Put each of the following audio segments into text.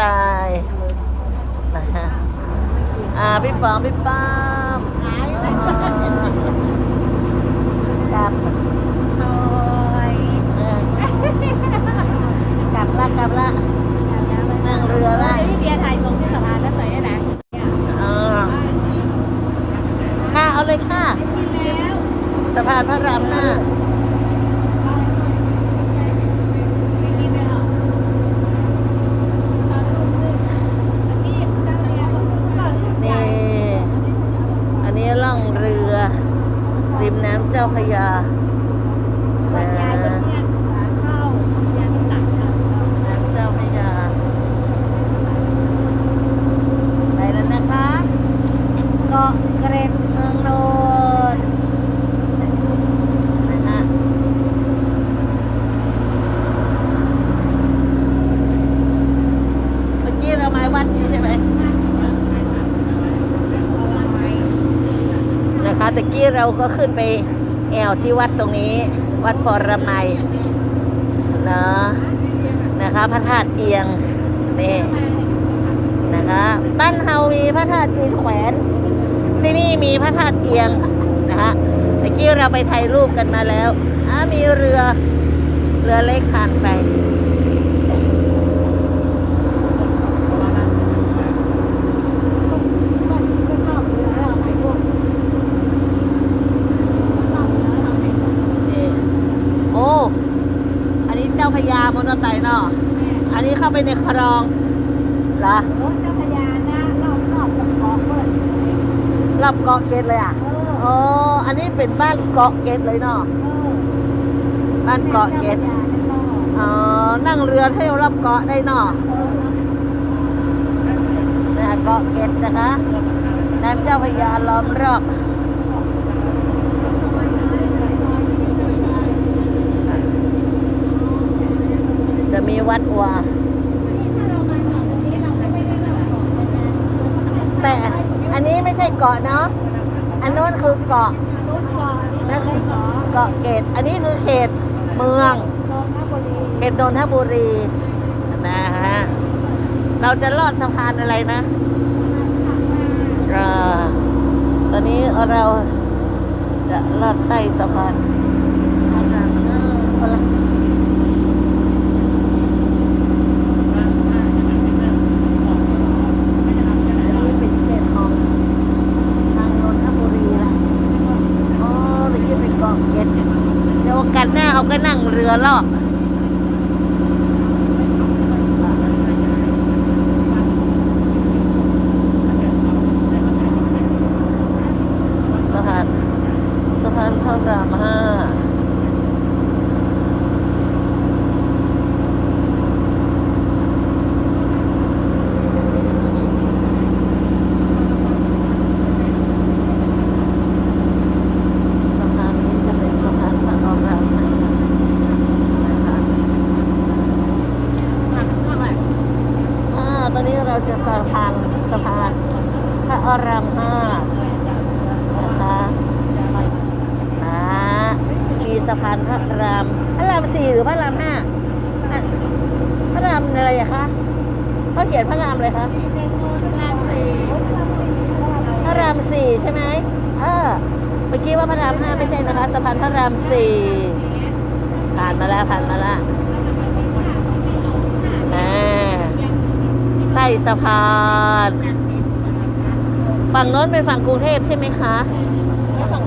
ตายนะฮะอ่าพี่ปองพี่ป้ามหายเลยกลับโอ้ยเออกลับละกลับละนั่งเรือละพี่เบียร์ถ่ายลงที่สะพานแล้วใส่นะอ่าค่ะเอาเลยค่ะกินแล้วสะพานพระรามห้า ไม่กินไม่หรอกนี่เจ้าเนี่ยก่อน นี่ อันนี้ล่องเรือ ริมน้ำ เจ้าพระยาบรรยายบนเนี่ยขาเข้ายันหนักค่ะน้ำเจ้าพระยาไปแล้วนะคะเกาะเกร็ดเมืองโนนนะฮะเมื่อกี้เรามาวัดอยู่ใช่ไหม นะคะตะกี้เราก็ขึ้นไป แอวที่วัดตรงนี้ วัดปรมัยเนาะนะคะพระธาตุเอียงนี่นะคะบ้านเฮามีพระธาตุจีนแขวนที่นี่มีพระธาตุเอียงนะคะเมื่อกี้เราไปถ่ายรูปกันมาแล้วอ่ามีเรือเรือเล็กผ่านไป นี่โอ้ อันนี้เจ้าพญามอเตอร์ไซค์เนาะ อันนี้เข้าไปในคลองเหรอรถเจ้าพญานะรอบรอบกับเกาะเปิดรอบเกาะเกตเลยอะเอออ๋ออันนี้เป็นบ้านเกาะเกตเลยเนาะเออบ้านเกาะเกตอ๋อนั่งเรือเที่ยวรอบเกาะได้เนาะนะเกาะเกตนะคะน้ำเจ้าพญาล้อมรอบ จะ มีวัดวาแต่อันนี้ไม่ใช่เกาะเนาะ อันโน้นคือเกาะนั่นคือเกาะเกต อันนี้คือเขตเมือง เขตนนทบุรีนะฮะ เราจะลอดสะพานอะไรนะเอ่อตอนนี้เราจะลอดใต้สะพานอันนี้เป็นเขตของทางนนทบุรีละอ๋อตะกี้เป็นเกาะเกตเดี๋ยวโอกันหน้าเขาก็นั่งเรือลอก สะพานสะพานพระรามห้าสะพานนี้จะเป็นสะพานพระรามห้านะคะอ่าตอ นี้เราจะสะพานสะพานพระอรามห้านะคะนะมีสะพานพระรามพระรามสี่หรือพระรามห้าอะพระรามอะไรคะเขาเขียนพระรามเลยคะพระรามสี่ใช่ไหมเออเมื่อกี้ว่าพระรามห้าไม่ใช่นะคะสะพานพระรามสี่ผ่านมาแล้วผ่านมาแล้วอ่า ใต้สะพาน ฝั่งโน้นเป็นฝั่งกรุงเทพใช่ไหมคะฝั่ง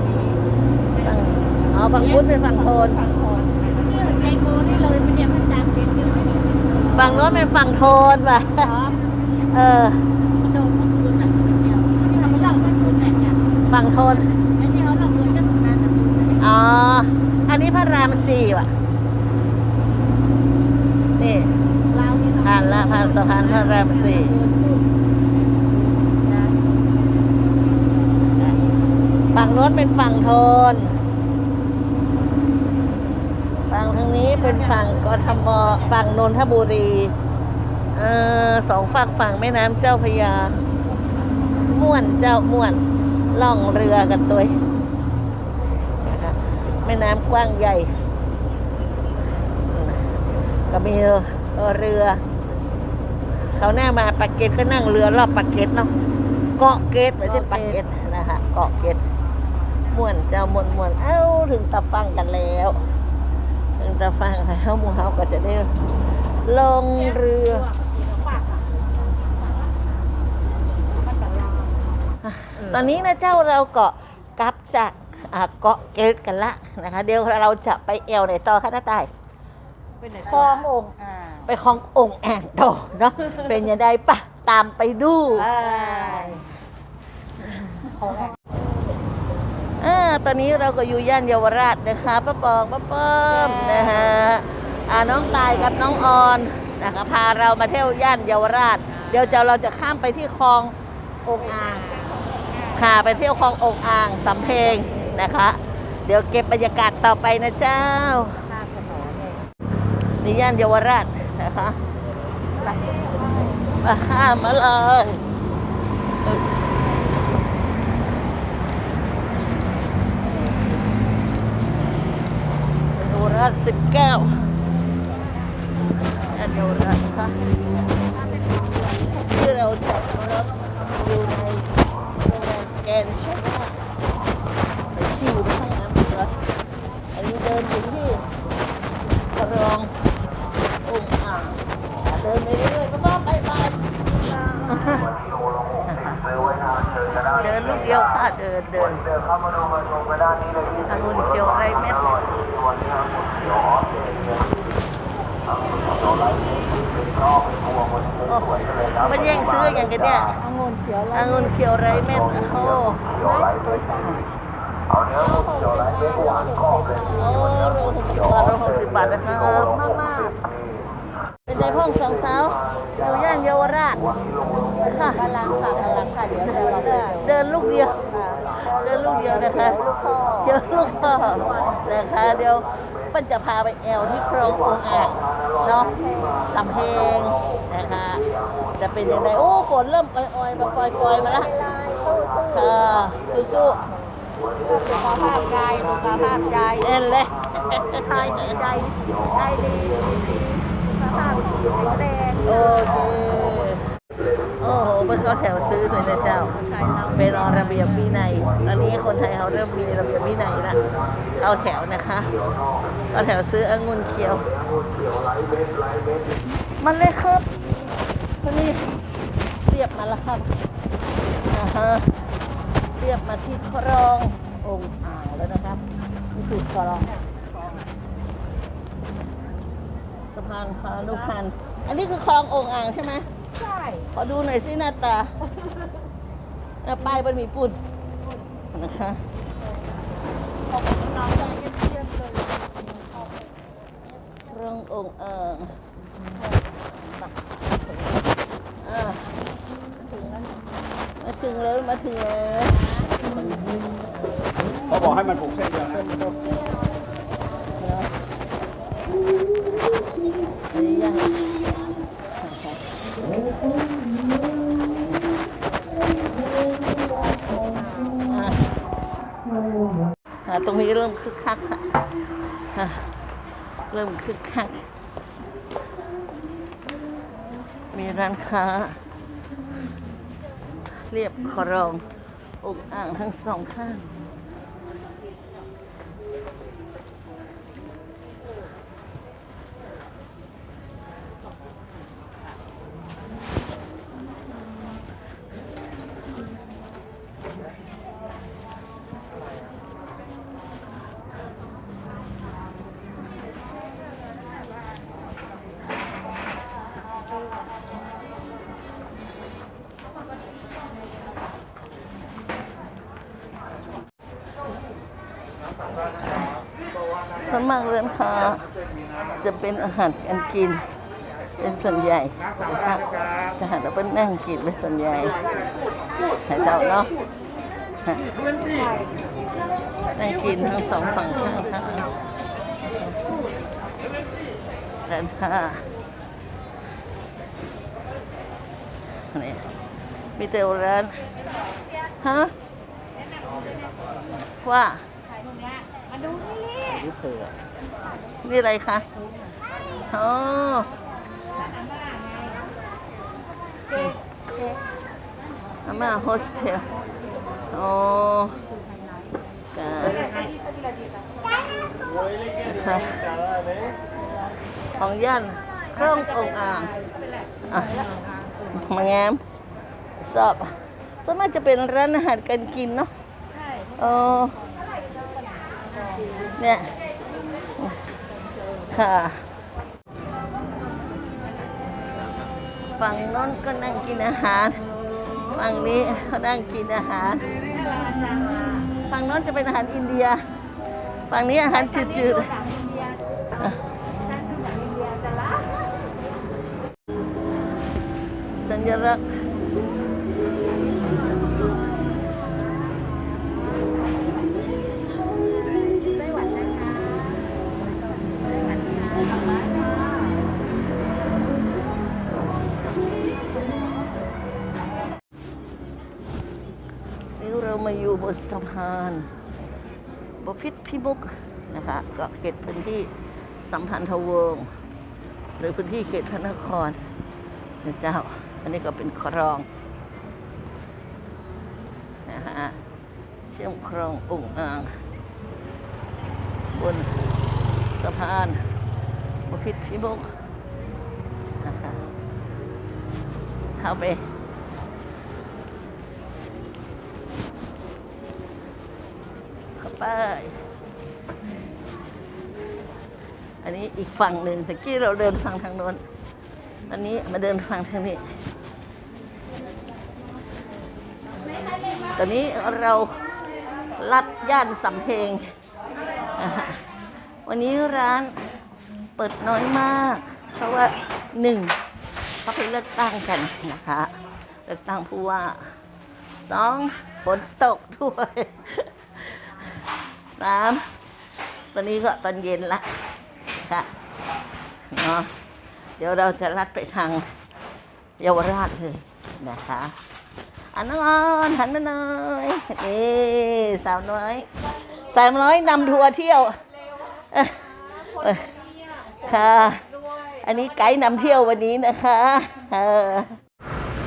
อ๋อฝั่งพุทธเป็นฝั่งโทนฝั่งโน้นเป็นฝั่งโทนป่ะเออฝั่งโทนอ๋อ อันนี้พระรามสี่ว่ะ นี่ ผ่านละผ่านสะพานพระรามสี่ฝั่งโน้นเป็นฝั่งโทน ฝั่งทางนี้เป็นฝั่งกทม ฝั่งนนทบุรีเออสองฝั่งฝั่งแม่น้ำเจ้าพยา ม่วนเจ้าม่วนล่องเรือกันตัวแม่น้ำกว้างใหญ่ ก็มีเรือ เขาหน้ามาปากเกร็ดก็นั่งเรือรอบปากเกร็ดเนาะเกาะเกร็ดไม่ใช่ปากเกร็ดนะคะเกาะเกร็ดม่วนเจ้าม่วนม่วนเอ้าถึงตะฟังกันแล้ว ถึงตะฟังแล้วหมูเฮาก็จะได้ลงเรือตอนนี้นะเจ้าเราเกาะกลับจากอ่าเกาะเกร็ดกันละนะคะ เดี๋ยวเราจะไปเอวในต่อค่ะน้าตายคลององค์อ่า ไปคลององค์แอ่งต่อเนาะเป็นยังไงปะตามไปดูอ่าตอนนี้เราก็อยู่ย่านเยาวราชนะคะป้าปองป้าป้อมนะฮะอ่าน้องตายกับน้องออนนะคะพาเรามาเที่ยวย่านเยาวราช เดี๋ยวจะเราจะข้ามไปที่คลององค์อ่างค่ะไปเที่ยวคลององค์อ่างสำเพ็งนะคะ เดี๋ยวเก็บบรรยากาศต่อไปนะเจ้าข้ามถนนเลยนี่ย่านเยาวราช นะคะมาข้ามมาเลยเยาวราสิบแก้วย่านเยวราชนะคะที่เราจัดรถอยู่ในโรงแรมแกนด์ชานาไปชิวข้างน้ำรถอันนี้เดินถึงที่ ครององค์อ่างเดินไปเรื่อยๆก็ต้องไปไป เดินลูกเดียวค่ะเดินเดินองุ่นเขียวไรเม็ดโอ้มันแย่งซื้ออย่างกันเนี่ยองุ่นเขียวองุ่นเขียวไรเม็ดโอ้โหโอ้โลหกสิบบาทโลหกสิบบาทนะครับ มากมาก เป็น ในห้องสองสาวอยู่ย่านเยาวราชค่ะพลังค่ะพลังค่ะเดี๋ยวเราเดินเดินลูกเดียวเดินลูกเดียวนะคะเดี๋ยวลูกพ่อนะคะเดี๋ยวปั้นจะพาไปแอลที่คลององอ่างเนาะสำเพ็งนะคะจะเป็นยังไงโอ้ฝนเริ่มปล่อยๆมาปล่อยๆมาแล้วลายสู้สู้ค่ะสู้สุขภาพกายสุขภาพใจๆเอ็นเลยใจใจใจดี สุขภาพแข็งแรงโอเค โอ้โหเพิ่งเขาแถวซื้อเลยนะเจ้าเป็นระเบียบวินัยตอนนี้คนไทยเขาเริ่มมีระเบียบวินัยละเข้าแถวนะคะเข้าแถวซื้อองุ่นเขียว มันเลยครับคนนี้เรียบมาแล้วครับอ่าฮะเรียบมาที่คลององค์อ่างแล้วนะครับนี่คือคลอง สะพานพานุพันธ์อันนี้คือคลององค์อ่างใช่ไหมใช่ขอดูหน่อยสิหน้าตาหน้าป้ายมันมีปุ่นนะคะของน้องได้เยี่ยมเลยเรื่ององค์เอิงอ่าถึงแล้วมาถึงแล้วมาถึงแล้วเขาบอกให้มันผูกเส้นเดียวนะ ตรงนี้เริ่มคึกคักละอะเริ่มคึกคัก มีร้านค้า เรียบครององอ่างทั้งสองข้าง ส่วนมากเรือนค้าจะเป็นอาหารการกิน เป็นส่วนใหญ่นะครับจะหาเราเป็นนั่งกินเป็นส่วนใหญ่ให้เจ้าเนาะนั่งกินทั้งสองฝั่งข้างทางร้านค้านี่มีแต่ร้านฮะว่า นี่นี่อะไรคะอ๋ออาม่าโฮสเทลโอ้กะนะของย่านเครื่ององอ่างอะมาแงมสอบส่วนมากจะเป็นร้านอาหารการกินเนาะใช่เออเนี่ย ค่ะ ฝั่งโน้นก็นั่งกินอาหาร ฝั่งนี้เขานั่งกินอาหาร ฝั่งโน้นจะเป็นอาหารอินเดีย ฝั่งนี้อาหารจืดหลังอินเดียๆสัญลักษณ์ พิษพิมุกนะคะก็เขตพื้นที่สัมพันธวงศ์หรือพื้นที่เขตพระนครนะเจ้า อันนี้ก็เป็นคลองนะฮะเชื่อมคลององค์อ่างบนสะพานบุพิษพิมุกนะคะเข้าไปเข้าไป อันนี้อีกฝั่งหนึ่งตะกี้เราเดินฝั่งทางโน้นอันนี้มาเดินฝั่งทางนี้ ตอนนี้เราลัดย่านสำเพ็งวันนี้ร้านเปิดน้อยมาก เพราะว่าหนึ่งเขาไปเลือกตั้งกันนะคะเลือกตั้งผู้ว่าสองฝนตกด้วยสามตอนนี้ก็ตอนเย็นละ ค่ะเนาะเดี๋ยวเราจะลัดไปทางเยาวราชเลยนะคะอันน้องออนหันมาหน่อยนี่สาวน้อยสาวน้อยนำทัวร์เที่ยวเอ้ยเอ้ยค่ะ อันนี้ไกด์นำเที่ยววันนี้นะคะเออ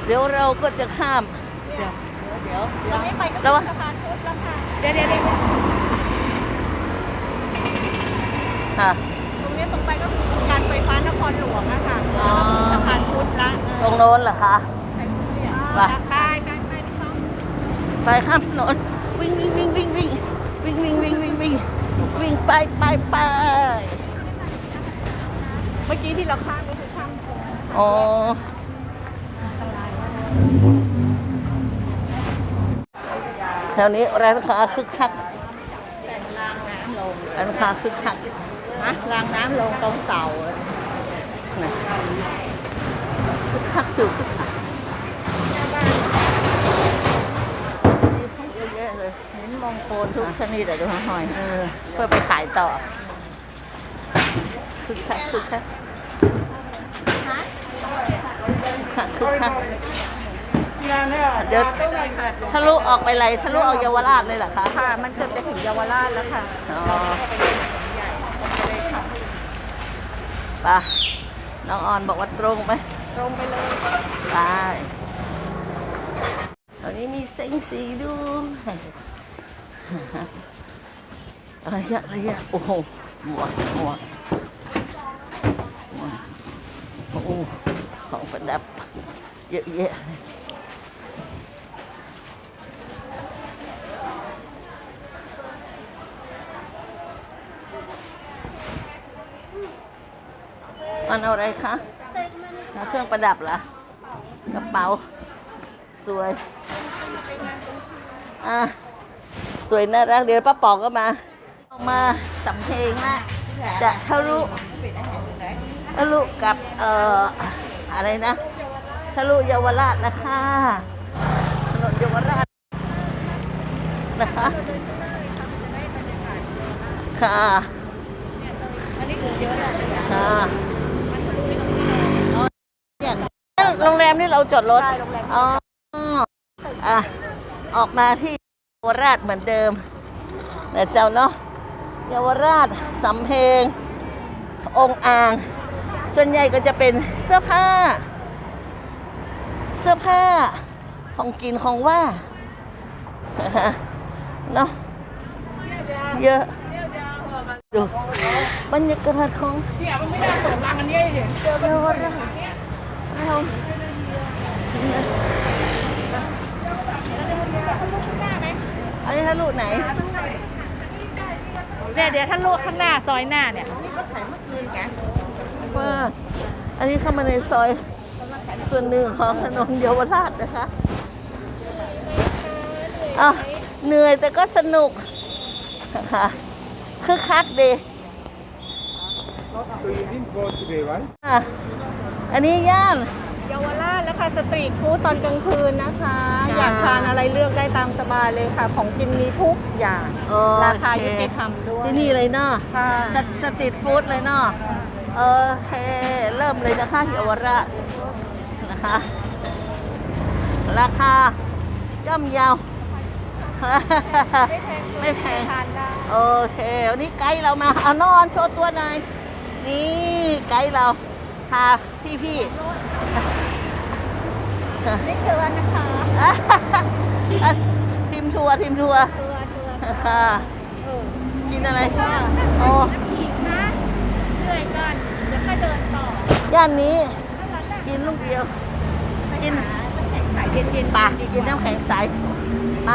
เดี๋ยวเราก็จะข้าม เดี๋ยวเดี๋ยวตรงนี้ไปก็แล้วถึงสะพานพุทธแล้วค่ะเดี๋ยวเดี๋ยวเดี๋ยวค่ะตร งนี้ตรงไปก็คือการไฟฟ้านครหลวงอะค่ะอ๋อสะพานพุทธละตรงโน้นเหรอคะ ไปไป ไปไปไปที่ช่องไปข้ามถนนวิ่งวิ่งวิ่งวิ่งวิ่งวิ่งวิ่งวิ่งวิ่งวิ่งวิ่งไปไปไปเมื่อกี้ที่เราข้ามก็คือข้ามโค้งอ๋ออันตรายมากแถวนี้ร้านค้าคึกคักแต่งรางน้ำลงร้านค้าคึกคัก นะรางน้ำลงตรงเสาอะนะคึกคักอยู่คึกคักมีพวกเยอะแยะเลยเห็นมงคลทุกชนิดอะดูหน่อยเออเพื่อไปขายต่อคึกคักคึกคักคึกคักคึกคักเดี๋ยวทะลุออกไปไรทะลุออกเยาวราชเลยเหรอคะ ค่ะ มันเกือบจะถึงเยาวราชแล้วค่ะ อ๋อ เราก็ไปดูหนังใหญ่ไปเลยค่ะ ไปน้องออนบอกว่าตรงไป ตรงไปเลยไปตอนนี้มีเซ็งสีดูอะไรเยอะอะไรเยอะโอ้โหหมวกหมวกหมวกโอ้โหของประดับเยอะแยะ มันเอาอะไรคะเอาเครื่องประดับเหรอกระเป๋า สวยอะสวยน่ารักเดี๋ยวป้าปองก็มาออกมาสำเพลงนะจะทะลุทะลุกับเอ่ออะไรนะทะลุเยาวราชนะคะถนนเยาวราชนะคะค่ะอันนี้เยอะเลยค่ะอย่าง โรงแรมที่เราจอดรถ ใช่โรงแรมอ๋ออะออกมาที่เยาวราชเหมือนเดิมนะเจ้าเนาะเยาวราชสำเพ็งองค์อ่าง ส่วนใหญ่ก็จะเป็นเสื้อผ้า เสื้อผ้าของกินของว่าเนาะเยอะดูบรรยากาศของเนี่ยมันไม่ได้เปิดรังอันนี้เลยเจอเยาวราชเรา อันนี้ทะลุไหนเนี่ยเดี๋ยวท่าลูกข้างหน้าซอยหน้าเนี่ยว่าอันนี้เข้ามาในซอย ส่วนหนึ่งของถนนเยาวราชนะคะอะเหนื่อยแต่ก็สนุกค่ะคึกคักดี So you didn't go today, right? อะ อันนี้ย่านเยาวราชแล้วค่ะสตรีทฟู้ดตอนกลางคืนนะคะค่ะอยากทานอะไรเลือกได้ตามสบายเลยค่ะ ของกินมีทุกอย่าง โอเคราคายุติธรรมด้วยที่นี่เลยเนาะค่ะสสตรีทฟู้ดเลยเนาะโอเคเริ่มเลยนะคะเยาวราชนะคะ ราคาย่อมเยาว ไม่แพง ทานได้ โอเค วันนี้ไกด์เรามาเอานอนโชว์ตัวหน่อย นี่ไกด์เรา พาพี่พี่นี่คือวันนะคะทีมทัวร์ทีมทัวร์ค่ะกินอะไรโอ้อีกนะเหนื่อยกันเดี๋ยวค่อยเดินต่อย่านนี้ กินลูกเดียว กินขายเย็นๆปะกินน้ำแข็งใสไป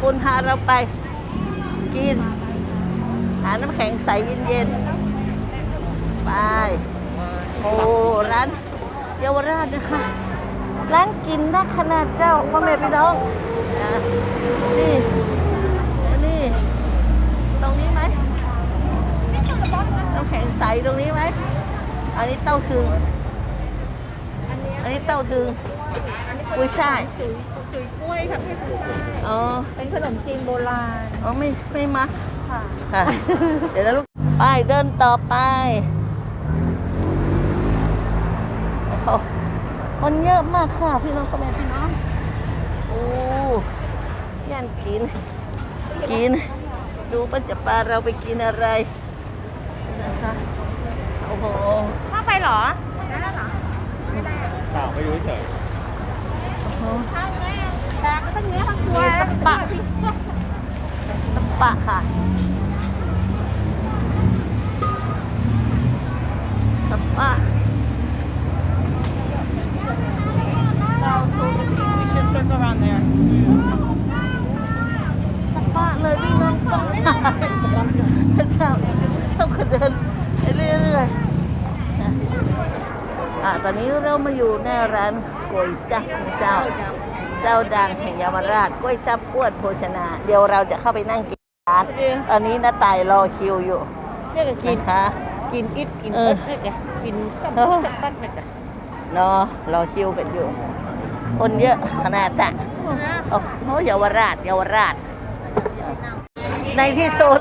คุณพาเราไป กินหาน้ำแข็งใสเย็นๆ ไปโอ้ร้านเยาวราชนะคะร้านกินนักขนาดเจ้าพ่อแม่พี่น้องนะนี่นี่ตรงนี้ไหมน้ำแข็งใสตรงนี้ไหมอันนี้เต้าถึงอันนี้เต้าถึงกุ้ยช่ายจุ๋ยจุ๋ยกล้วยค่ะพี่จุ๋ยอ๋อ เป็นขนมจีนโบราณ อ๋อ ไม่ ไม่มาค่ะค่ะเดี๋ยวนะลูก ไป เดินต่อไปโอ้โห คนเยอะมากค่ะพี่น้องพ่อแม่พี่น้องโอ้ย่านกิน กิน ดูปัจจปาเราไปกินอะไรนะคะโอ้โหเข้าไปเหรอได้แล้วเหรอเปล่าไปดูเฉยโอ้โหเข้าแม่แต่ก็ต้องเนี้ยบางตัวมีสปะสปะค่ะสปะ เราทูไปซี we should circle around there สปะเลยพี่น้องต้องถ่ายเจ้าเจ้าก็เดินไปเรื่อยๆนะอะตอนนี้เรามาอยู่หน้าร้านก๋วยจั๊บของเจ้า เจ้าดังแห่งเยาวราชก๋วยจั๊บอ้วนโภชนา เดี๋ยวเราจะเข้าไปนั่งกินร้านตอนนี้น้าตายรอคิวอยู่เนี่ยก็กินนะคะกินอิดกินเอเอิอดเนี่ยจ้ะกินสับเออสับปั้นเนี่ยจ้ะรอรอคิวกันอยู่ คนเยอะขนาดจ้ะโอ้โหเยาวราชเยาวราช ในที่สุด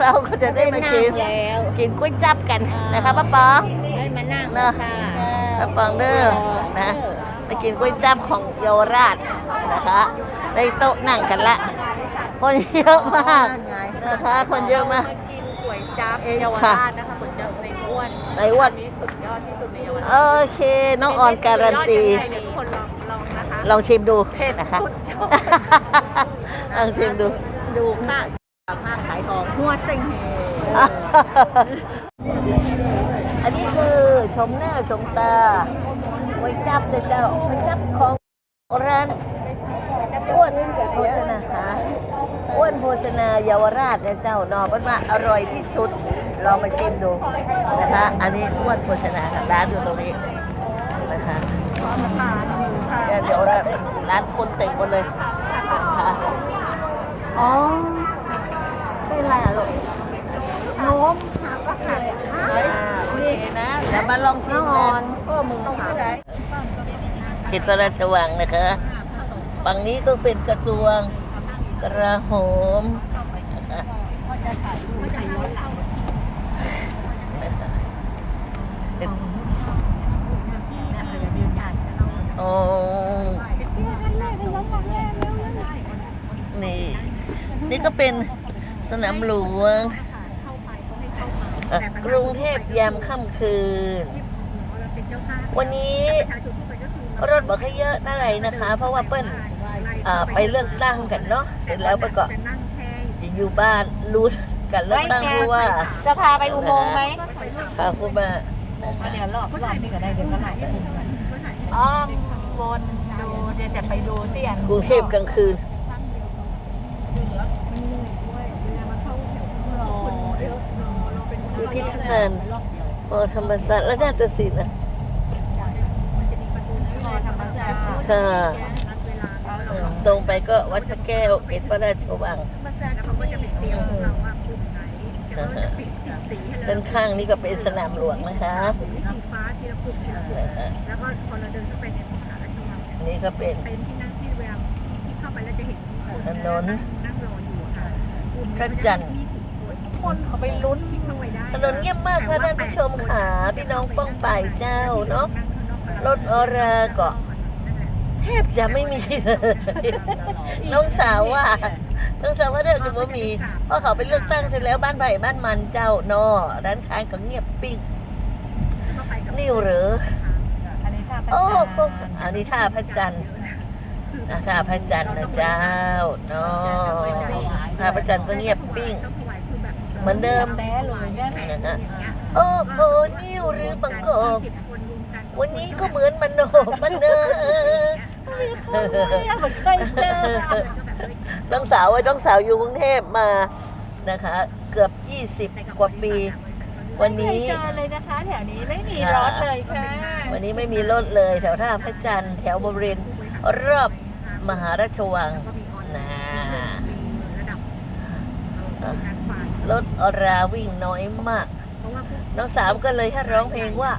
เราก็จะได้มากินแล้วกินก๋วยจั๊บกันนะคะป้าปองให้มานั่งเนอะค่ะป้าปองเด้อนะมากินก๋วยจั๊บของเยาวราชนะคะในโต๊ะนั่งกันละ คนเยอะมากนะคะ คนเยอะมากมากินก๋วยจั๊บเยาวค่ะราชนะคะก๋วยจั๊บในอ้วนในอ้วนนี้สุดยอดที่สุดในเยาวราชโอเค น้องออนการันตี ลองชิมดูเผ็ดนะคะสุดยอด ลองชิมดู ดูค่ะมาขายของหัวเซ็งเฮอันนี้คือชมหน้าชมตาไว้จับเลยเจ้าไว้จับของร้านอ้วนโภชนาหาอ้วนโภชนาเยาวราชเนี่ยเจ้าเนอบ้านว่าอร่อยที่สุดลองมาชิมดูนะคะ อันนี้อ้วนโภชนาค่ะร้านอยู่ตรงนี้นะคะ เดี๋ยวเดี๋ยวร้านร้านคนเต็มหมดเลยนะคะอ๋อเป็นไรอะลูกโน้มอ่าโอเคนะเดี๋ยวมาลองชิน้อมงอกัอนนก็มึงค่ะเขตพระราชวังนะคะ ฝั่งนี้ก็เป็นกระทรวงกระโหมนะคะเป็น ก็เป็นสนามหลวงเอ่อกรุงเทพยามค่ำคืน วันนี้รถบอกให้เยอะเท่าไหร่นะคะ เพราะว่าเปิ้ลอ่าไปเลือกตั้งกันเนาะเสร็จแล้วเปิ้ลก็ไปนั่งแช่อยู่อยู่บ้านรู้กันเลือกตั้งผู้ว่า จะพาไปอุโมงค์ไหมพาผู้มาเดี๋ยวรอบรอบนี้ก็ได้เดี๋ยวก็ไหลอ้อมวนดูเดี๋ยวจะไปดูเตียนกรุงเทพกลางคืน พิพิธภัณฑ์มอธรรมศาสตร์และนาฏศิลป์นะธรรมศาสตร์ค่ะเออตรงไปก็วัดพระแก้วเกศพระราชวังเขาก็จะไปเตรียมเราว่ากลุ่มไหนเดี๋ยวเขาจะปิดสีให้เราด้านข้างนี่ก็เป็นสนามหลวงนะคะสีฟ้าทีละกลุ่มทีละกลุ่มนะคะแล้วก็พอเราเดินเข้าไปในมหาราชวังอันนี่ก็เป็นเป็นที่นั่งที่เวลาที่เข้าไปแล้วจะเห็นคนถนนนั่งรออยู่ค่ะพระจันทร์ คนเขาไปลุ้นที่ข้าไปได้ถนนเงียบมากค่ะท่านผู้ชมค่ะพี่น้องป้องป่ายเจ้าเนาะรถออราก็แทบจะไม่มีเลยน้องสาวว่าน้องสาวว่าแทบจะไม่มี เพราะเขาไปเลือกตั้งเสร็จแล้วบ้านไผ่บ้านมันเจ้าเนาะร้านค้าก็เงียบปิ้งนี่หรืออันนี้ท่าโอ้โหอันนี้ท่าพระจันทร์นะท่าพระจันทร์นะเจ้าเนาะท่าพระจันทร์ก็เงียบปิ้ง เหมือนเดิมแต้เลยเนี่ยนะฮะโอ้โหนิ่วหรือบังกอกวันนี้ก็เหมือนมันโนมันเนอเหมือนเคยเจอน้องสาวไอ้น้องสาวอยู่กรุงเทพมานะคะ เกือบ 20 กว่าปี วันนี้ไม่เคยเจอเลยนะคะแถวนี้ไม่มีรถเลยค่ะ วันนี้ไม่มีรถเลยแถวท่าพระจันทร์แถวบริเวณรอบมหาราชวังนะ รถอราวิ่งน้อยมาก น้องสามก็เลยให้ร้องเพลงว่า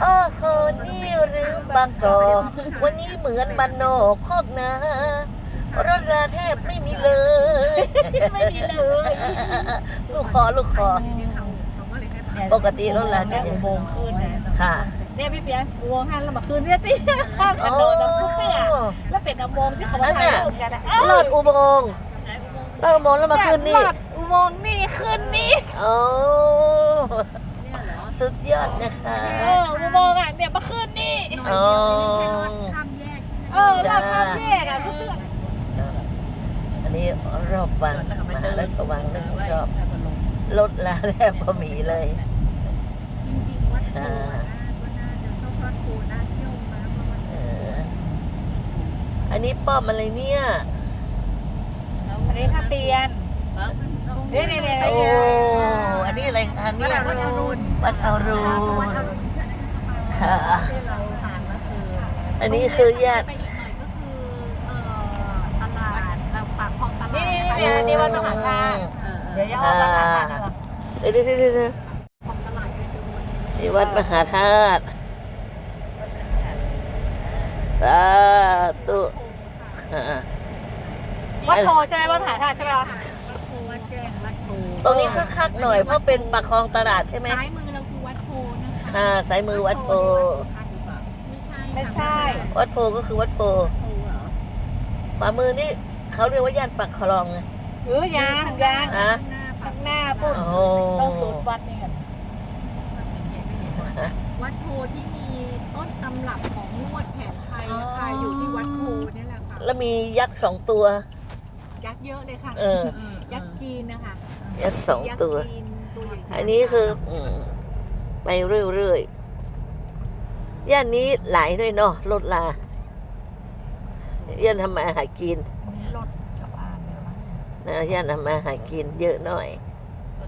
โอ้โหนี่หรือบางกอกวันนี้เหมือนบันโนกคอกนารถราแทบไม่มีเลย ไม่มีเลย ลูกคอลูกคอ ปกติรถราจะอุโมงค์ขึ้นนะค่ะเนี่ยพี่เปียอุโมงค์ห้าแล้วมาคืนเนี่ยตีข้ามถโอ้นนน้ำเปียแล้วเป็นอุโมงค์ที่เขามาถ่ายรูปกันนะลอดอุโมงค์ลอดอุโมงค์แล้วมาขึ้นนี่ลอดอุโมงค์นี่ขึ้นนี่โอ้สุดยอดนะคะเอออุโมงค์อะเนี่ยมาขึ้นนี่อ๋อเออลอดข้ามแยกอะทุกเรื่องอันนี้รอบวังมหาราชวังหนึ่งรอบรถลาแทบก็มีเลยค่ะเอออันนี้ป้อมอะไรเนี่ยอันนี้ท่าเตียน นี่นี่นี่โอ้อันนี้อะไรคะเนี่ยวัดอรุณวัดอรุณค่ะอันนี้คือญาติไปอีกหน่อยก็คือเอ่อตลาดเราปากคลองตลาดนี่นี่นี่นี่วัดมหาธาตุเดี๋ยวจะเอาวัดมหาธาตุเหรอเดี๋ยวเดี๋ยวเดี๋ยวเดี๋ยวของตลาดไปดูวันนี้นี่วัดมหาธาตุสาธุอ่าวัดโพใช่ไหมวัดมหาธาตุใช่ไหมคะวัดโพวัดแจ้งวัดโพ ตรงนี้คึกคักหน่อยเพราะเป็นปากคลองตลาดใช่ไหมซ้ายมือเราคือวัดโพนะคะอ่าสายมือวัดโพไม่ใช่วัดโพก็คือวัดโพขวามือนี่เขาเรียกว่าย่านปากคลองไงเออยางยางฮะข้างหน้าปุ๊บโอ้ต้องสูตรวัดนี่กันฮะวัดโพที่มีต้นตำรับของนวดแผนไทยนะคะอยู่ที่วัดโพนี่แหละค่ะแล้วมียักษ์สองตัว ยักษ์เยอะเลยค่ะเออยักษ์จีนนะคะ ยักษ์สองตัวยักษ์จีนตัวใหญ่ๆอันนี้คืออืมไปเรื่อยๆ ย่านนี้หลายด้วยเนาะรถลา ย่านทำมาหากินรถกับอ่านเลยมั้งนะย่านทำมาหากินเยอะหน่อย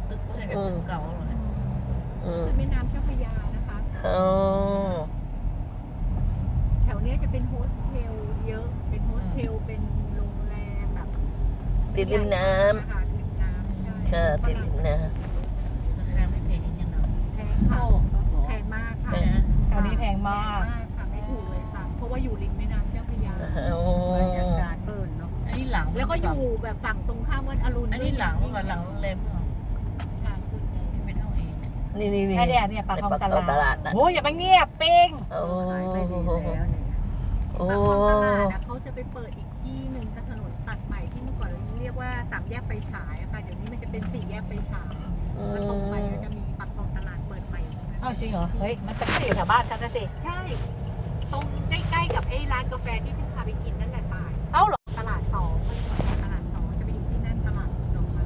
ตึกเพื่อนกับตึกเก่าเลยอืมแม่น้ำเจ้าพระยานะคะอ๋อแถวเนี้ยจะเป็นโฮสเทลเยอะ เป็นโฮสเทลเป็นโรงแรมแบบติดริมน้อ ค่ะ ติดริมน้ราคาไม่แพงยังเนาะแพงค่ะแพงมากค่ะแพงแถวนี้แพงมากค่ะไม่ถูกเลยค่ะ เพราะว่าอยู่ริมแม่น้ำเจ้าพระยาำอ๋อบรรยากาศเปิดเนาะอันนี้หลังแล้วก็อยู่แบบฝั่งตรงข้ามวัดอรุณอันนี้หลังก่อนหลังโรงแรมก่อนค่ะคือเป็นห้องเองเนี่ยนี่นี่นี่ไอเนี่ยเนี่ยปากคลองตปากคลองตลาลาดดนะโอ้ยอย่ามาเงียบเป้งโอ้โหโอ้ปากคลองตลาดอะเขาจะไปเปิดอีกที่หนึ่งกับถนนตัดใหม่ที่เมื่อ ก่อนเรียกว่าสามแยกไฟฉายอะค่ะเดี๋ยวนี้มันจะเป็นสี่แยกไฟฉายอืแล้วตรงไปมก็จะมีปากคลองตลาดเปิดใหม่อ้าวจริงเหรอ เฮ้ย มันจะสี่แถวบ้านฉันนะสิ ใช่ ตรงใกล้ๆกับไอ้ร้านกาแฟที่ฉันพาไปกินนั่นแหละตายเอ้าเหรอ ตลาดสองตลาดสองจะไปอยู่ที่นั่นตลาดดอกไม้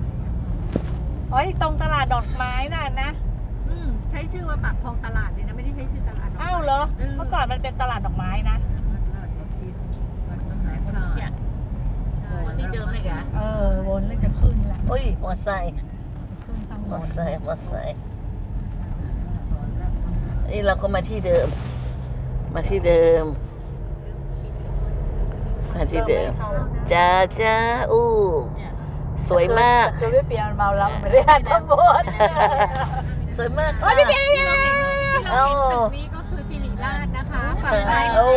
อ๋อที่ตรงตลาดดอกไม้น่ะนะ อืมใช้ชื่อว่าปากคลองตลาดเลยนะไม่ได้ใช้ชื่อตลาดดกไม้เอ้าเหรอ เมื่อก่อนมันเป็นตลาดดอกไม้นะวน ที่เดิมเลยกะเออ วนแล้วจะขึ้นละโอ้ยมอไซค์ขึ้นทางมวอนไซค์มอไซค์นี่เราก็มาที่เดิม มาที่เดิม มาที่เดิมจ้าจ้าอู้ สวยมากคือพี่เปียมันเมาแล้วมันไม่ได้หันข้างบนสวยมากค่ะที่เราเห็นที่เราเห็นตึกนี้ก็คือสิริราชนะคะฝั่งซ้ายโอ้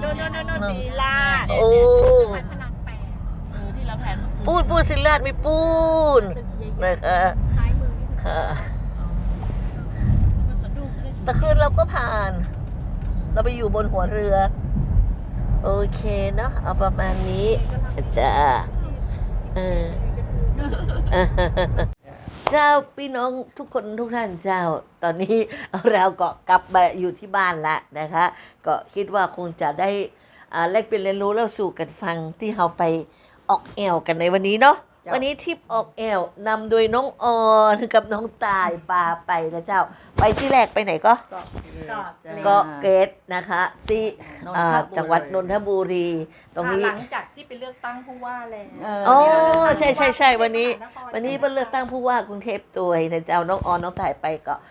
โนโนโนโนสีลาดโอ้ ปูนปูนสิลาดไม่ปูนนะคะค่ะแต่คืนเราก็ผ่าน เราไปอยู่บนหัวเรือ โอเคเนาะเอาประมาณนี้จ้าเออเจ้าพี่น้องทุกคนทุกท่านเจ้า ตอนนี้เราก็กลับมาอยู่ที่บ้านละนะคะ ก็คิดว่าคงจะได้แลกเปลี่ยนเรียนรู้แล้วสู่กันฟังที่เราไป ออกแอวกันในวันนี้เนาะวันนี้ทริปออกแอวนำโดยน้องออนกับน้องตายปาไปนะเจ้า ไปที่แรกไปไหนก็เกาะเกตนะคะที่อ่าจังหวัดนนทบุรี ตรงนี้ หลังจากที่ไปเลือกตั้งผู้ว่าแล้วโอ้ใช่ใช่ใช่วันนี้ วันนี้เป็นเลือกตั้งผู้ว่ากรุงเทพตัวเองนะเจ้าน้องออนน้องถ่ายไปก็อ่า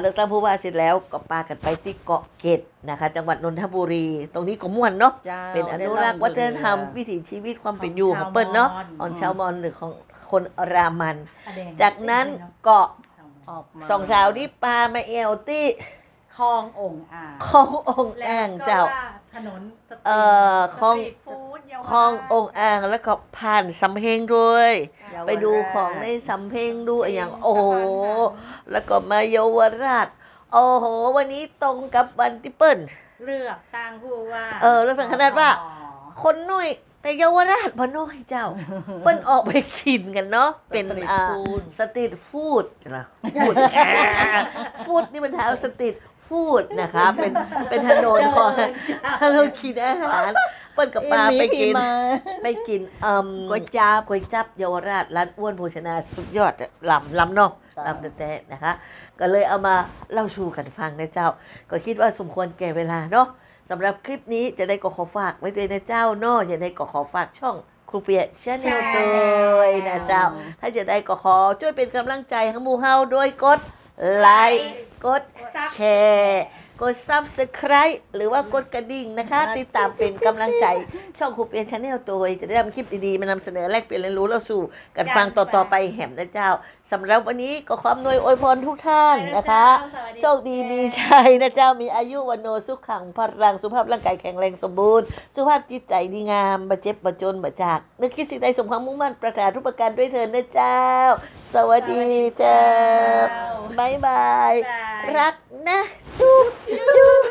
เลือกตั้งผู้ว่าเสร็จแล้วก็ปากันไปที่เกาะเกตนะคะ จังหวัดนนทบุรี ตรงนี้ก็ม่วนเนาะเป็นอนุรักษ์วัฒนธรรมวิถีชีวิตความเป็นอยู่ของเปิ้ลเนาะของชาวมอญหรือของคนรามัน จากนั้นเกาะออกมาสองสาวนี่ปามาเอลที่คลององค์อ่างขององค์อ่างเจ้า ถนนสตรีทเอ่อของ สตรีทฟู้ดเยาวราชคลององค์อ่างแล้วก็ผ่านสำเพ็งด้วยไปดูของในสำเพ็งดูอย่างโอ้โห แล้วก็มาเยาวราช โอ้โห วันนี้ตรงกับวันที่เปิ้ล เลือกตั้งผู้ว่าเออแล้วถึงขนาดว่า คนน้อย แต่เยาวราชพอน้อยเจ้า เปิ้ลออกไปกินกันเนาะเป็นอ่าสตรีทฟู้ดนะฟู้ดอ่าฟู้ดนี่มันเท้าสตรีท ฟู้ดนะคะเป็นเป็นถนนของเรากินอาหารเปิ้ลกับปลาไปกินไปกินเอ่มก๋วยจั๊บก๋วยจับเยาวราชร้านอ้วนโภชนาสุดยอดอะลำลำเนาะจ้ะลำแต่ๆนะคะ ก็เลยเอามาเล่าชูกันฟังนะเจ้า ก็คิดว่าสมควรแก่เวลาเนาะสำหรับคลิปนี้จะได้ก็ขอฝากไว้ด้วยนะเจ้าเนาะอย่าได้ก็ขอฝากช่องครูเปียชาแนลตัวนะเจ้า ถ้าจะได้ก็ขอช่วยเป็นกำลังใจให้หมูเฮาโดยกด ไลค์กดแชร์กด subscribe หรือว่ากดกระดิ่งนะคะ ติดตามเป็นกำลังใจช่องครูเปียชาแนลตัวจะได้ทำคลิปดีๆ มานำเสนอแลกเปลี่ยนเรียนรู้แล้วสู่กันฟังต่อๆไปแหมนะเจ้า สำหรับวันนี้ก็ความนวยอวยพรทุกท่านนะคะ โชคดีมีชัยนะเจ้ามีอายุวันโนสุขขังพลังสุขภาพร่างกายแข็งแรงสมบูรณ์ สุขภาพจิตใจดีงามบาเจ็บบาจนบาจาก นึกคิดสิ่งใดสมความมุ่งมั่นประกาศรูกประการด้วยเธอนะเจ้า สวัสดีเจ้าบายบาย รักนะจุ๊บจุ๊บ